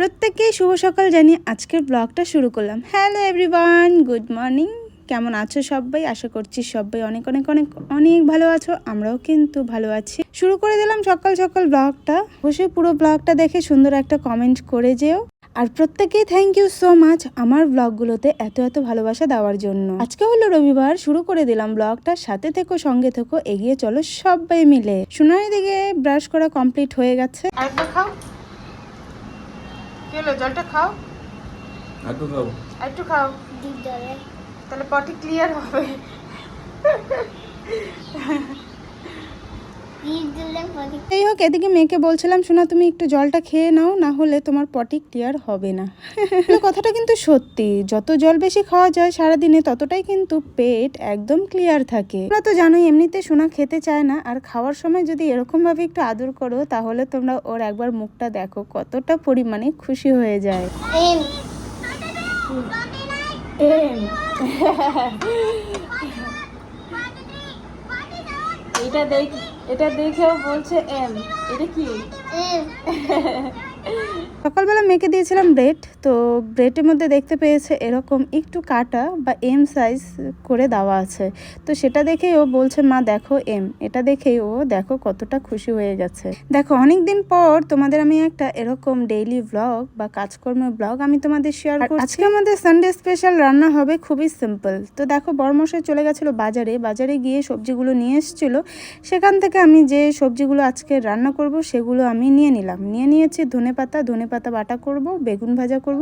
প্রত্যেককেই শুভ সকাল জানিয়ে আজকের ব্লগটা শুরু করলাম। হ্যালো এভরিওয়ান গুড মর্নিং কেমন আছো সবাই? আশা করছি সবাই অনেক অনেক অনেক অনেক ভালো আছো। আমরাও কিন্তু ভালো আছি। শুরু করে দিলাম সকাল সকাল ব্লগটা। বসে পুরো ব্লগটা দেখে সুন্দর একটা কমেন্ট করে যেও। আর প্রত্যেকেই থ্যাংক ইউ সো মাচ আমার ব্লগগুলোতে এত এত ভালোবাসা দেওয়ার জন্য। আজকে হলো রবিবার, শুরু করে দিলাম ব্লগটা। সাথে থেকো, সঙ্গে থেকো, এগিয়ে চলো সবাই মিলে। সোনারি দিকে ব্রাশ করা কমপ্লিট হয়ে গেছে। আরেকবার খাও। কি হলো? জলটা খাও। একটু খাও একটু খাও। তাহলে পটি ক্লিয়ার হবে। এই হোক এদিকে মেয়েকে বলছিলাম শোনা তুমি একটু জলটা খেয়ে নাও না হলে তোমার পটি ক্লিয়ার হবে না। কথাটা কিন্তু সত্যি যত জল বেশি খাওয়া যায় সারাদিনে ততটাই কিন্তু পেট একদম ক্লিয়ার থাকে। তোমরা তো জানোই এমনিতে সোনা খেতে চায় না আর খাওয়ার সময় যদি এরকম ভাবে একটু আদর করো তাহলে তোমরা ওর একবার মুখটা দেখো কতটা পরিমাণে খুশি হয়ে যায়। এটা দেখ এটা দেখেও বলছে এম এটা কি? সকালবেলা মেখে দিয়েছিলাম ব্রেড তো ব্রেডের মধ্যে দেখতে পেয়েছে এরকম একটু কাটা বা এম সাইজ করে দেওয়া আছে। তো সেটা দেখেই ও বলছে মা দেখো এম এটা দেখেই ও দেখো কতটা খুশি হয়ে গেছে। দেখো অনেক দিন পর তোমাদের আমি একটা এরকম ডেইলি ব্লগ বা কাজকর্মের ব্লগ আমি তোমাদের শেয়ার করছি। আজকে আমাদের সানডে স্পেশাল রান্না হবে খুবই সিম্পল তো দেখো বড়মশাই চলে গেছিল বাজারে বাজারে গিয়ে সবজিগুলো নিয়ে এসেছিল। সেখান থেকে আমি যে সবজিগুলো আজকে রান্না করব সেগুলো আমি নিয়ে নিলাম। নিয়ে নিয়েছি ধনে পাতা ধনে পাতা বাটা করব, বেগুন ভাজা করব,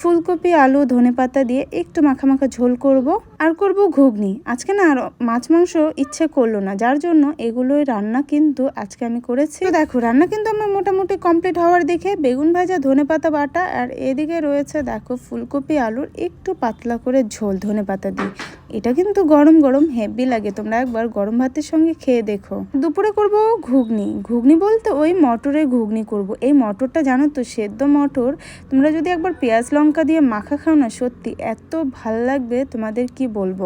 ফুলকপি, আলু ধনে পাতা দিয়ে একটু মাখা মাখা ঝোল করব, আর করব ঘুগনি। আজকে না আর মাছ মাংস ইচ্ছে করল না, যার জন্য এগুলোই রান্না কিন্তু আজকে আমি করেছি। দেখো, রান্না কিন্তু আমার মোটামুটি কমপ্লিট হওয়ার দেখে বেগুন ভাজা ধনে পাতা বাটা, আর এদিকে রয়েছে দেখো ফুলকপি, আলুর একটু পাতলা করে ঝোল ধনে পাতা দিয়ে। এটা কিন্তু গরম গরম হেভি লাগে। তোমরা একবার গরম ভাতের সঙ্গে খেয়ে দেখো। দুপুরে করব ঘুগনি। ঘুগনি বলতে ওই মটরের ঘুগনি করব। এই মটরটা জানো তো, সেদ্ধ মটর। তোমরা যদি একবার পেঁয়াজ লঙ্কা দিয়ে মাখা খাও না, সত্যি এত ভালো লাগবে। তোমাদের কি বলব?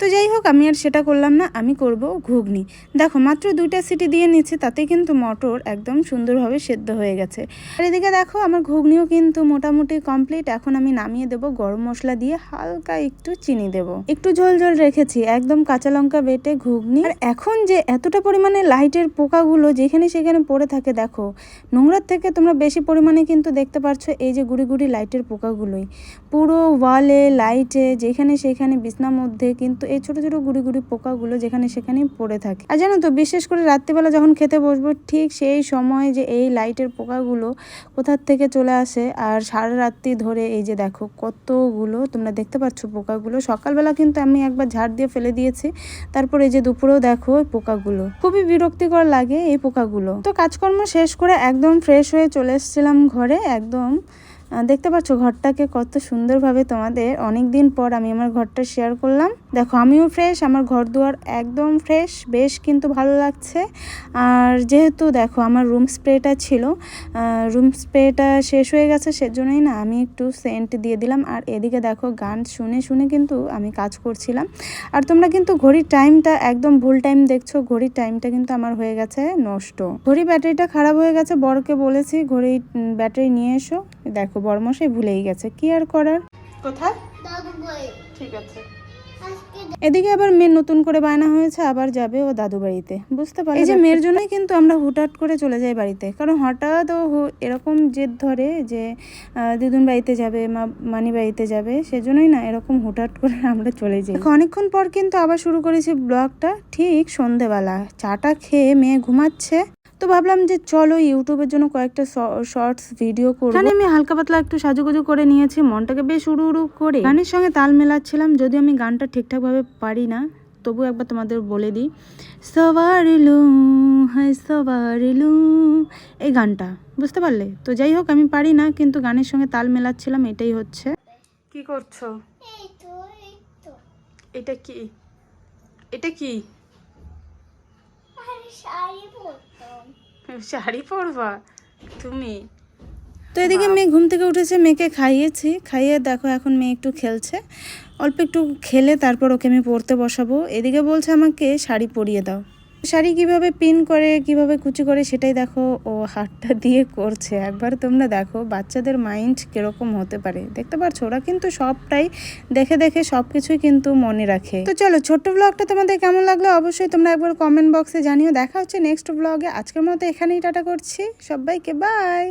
তো যাই হোক, আমি আর সেটা করলাম না, আমি করব ঘুগনি। দেখো, মাত্র দুইটা সিটি দিয়ে নিচ্ছি, তাতে কিন্তু মটর একদম সুন্দরভাবে সেদ্ধ হয়ে গেছে। আর এদিকে দেখো, আমার ঘুগনিও কিন্তু মোটামুটি কমপ্লিট এখন আমি নামিয়ে দেবো, গরম মশলা দিয়ে হালকা একটু চিনি দেব। একটু ঝোল ঝোল রেখেছি, একদম কাঁচা লঙ্কা বেটে ঘুগনি। আর এখন যে এতটা পরিমাণে লাইটের পোকাগুলো যেখানে সেখানে পড়ে থাকে, দেখো, নোংরার থেকে তোমরা বেশি পরিমাণে কিন্তু দেখতে পারছ এই যে গুড়ি গুড়ি লাইটের পোকাগুলোই। পুরো ওয়ালে, লাইটে, যেখানে সেখানে বিছনার মধ্যে কিন্তু এই ছোট ছোট গুড়ি গুড়ি পোকাগুলো যেখানে সেখানে পড়ে থাকে। আর জানো তো, বিশেষ করে রাত্রিবেলা যখন খেতে বসবো, ঠিক সেই সময় যে এই লাইটের পোকাগুলো কোথার থেকে চলে আসে আর সারা রাত্রি ধরে এই যে দেখো কতগুলো, তোমরা দেখতে পাচ্ছ পোকাগুলো। সকালবেলা কিন্তু আমি একবার ঝাড় দিয়ে ফেলে দিয়েছি, তারপর এই যে দুপুরেও দেখো পোকাগুলো। খুবই বিরক্তিকর লাগে এই পোকাগুলো। তো কাজকর্ম শেষ করে একদম ফ্রেশ হয়ে চলে এসেছিলাম ঘরে, একদম দেখতে পাচ্ছ ঘরটাকে কত সুন্দরভাবে তোমাদের অনেক দিন পর আমি আমার ঘরটা শেয়ার করলাম। দেখো আমিও ফ্রেশ আমার ঘর দুয়ার একদম ফ্রেশ বেশ কিন্তু ভালো লাগছে। আর যেহেতু দেখো আমার রুম স্প্রেটা ছিল রুম স্প্রেটা শেষ হয়ে গেছে সেজন্যই না আমি একটু সেন্ট দিয়ে দিলাম। আর এদিকে দেখো গান শুনে শুনে কিন্তু আমি কাজ করছিলাম। আর তোমরা কিন্তু ঘড়ির টাইমটা একদম ভুল টাইম দেখছ ঘড়ির টাইমটা কিন্তু আমার হয়ে গেছে নষ্ট। ঘড়ি ব্যাটারিটা খারাপ হয়ে গেছে বড়কে বলেছি ঘড়ি ব্যাটারি নিয়ে এসো। দেখো বড়মশাই ভুলেই গেছে কি আর করার? কোথায়? ঠিক আছে। এদিকে আবার মেয়ের নতুন করে বায়না হয়েছে আবার যাবে ও দাদু বাড়িতে। বুঝতে পারি এই যে মেয়ের জন্যই কিন্তু আমরা হুটহাট করে চলে যাই বাড়িতে। কারণ হঠাৎ ও এরকম জেদ ধরে যে দিদুন বাড়িতে যাবে মা মানি বাড়িতে যাবে সেজন্যই না এরকম হুটহাট করে আমরা চলে যাই। অনেকক্ষণ পর কিন্তু আবার শুরু করেছি ব্লগটা ঠিক সন্ধেবেলা। চাটা খেয়ে মেয়ে ঘুমাচ্ছে। তো ভাবলাম যে চলো ইউটিউবের জন্য কয়েকটা শর্টস ভিডিও করব। এখানে আমি হালকা পাতলা একটু সাজুগুজু করে নিয়েছি মনটাকে বেশ উড়ু উড়ু করে। গানের সঙ্গে তাল মেলাচ্ছিলাম যদিও আমি গানটা ঠিকঠাকভাবে পারি না তবু একবার তোমাদের বলে দিই। সবারিলু হাই সবারিলু এই গানটা বুঝতে পারলে? তো যাই হোক আমি পারি না কিন্তু গানের সঙ্গে তাল মেলাচ্ছিলাম এটাই হচ্ছে। কি করছ? এটা কি? এটা কি? শাড়ি পরবা? তুমি? তো এদিকে মেয়ে ঘুম থেকে উঠেছে মেয়েকে খাইয়েছি। খাইয়ে দেখো এখন মেয়ে একটু খেলছে। অল্প একটু খেলে তারপর ওকে আমি পড়তে বসাবো। এদিকে বলছে আমাকে শাড়ি পরিয়ে দাও। শাড়ি কীভাবে পিন করে, কীভাবে কুচি করে সেটাই দেখো, ও হাতটা দিয়ে করছে। একবার তোমরা দেখো, বাচ্চাদের মাইন্ড কীরকম হতে পারে। দেখতে পাচ্ছ ওরা কিন্তু সবটাই দেখে দেখে সব কিছুই কিন্তু মনে রাখে। তো চলো, ছোট্ট ব্লগটা তোমাদের কেমন লাগল অবশ্যই তোমরা একবার কমেন্ট বক্সে জানিও। দেখা হচ্ছে নেক্সট ব্লগে আজকের মতো এখানেই টাটা করছি। সবাইকে বাই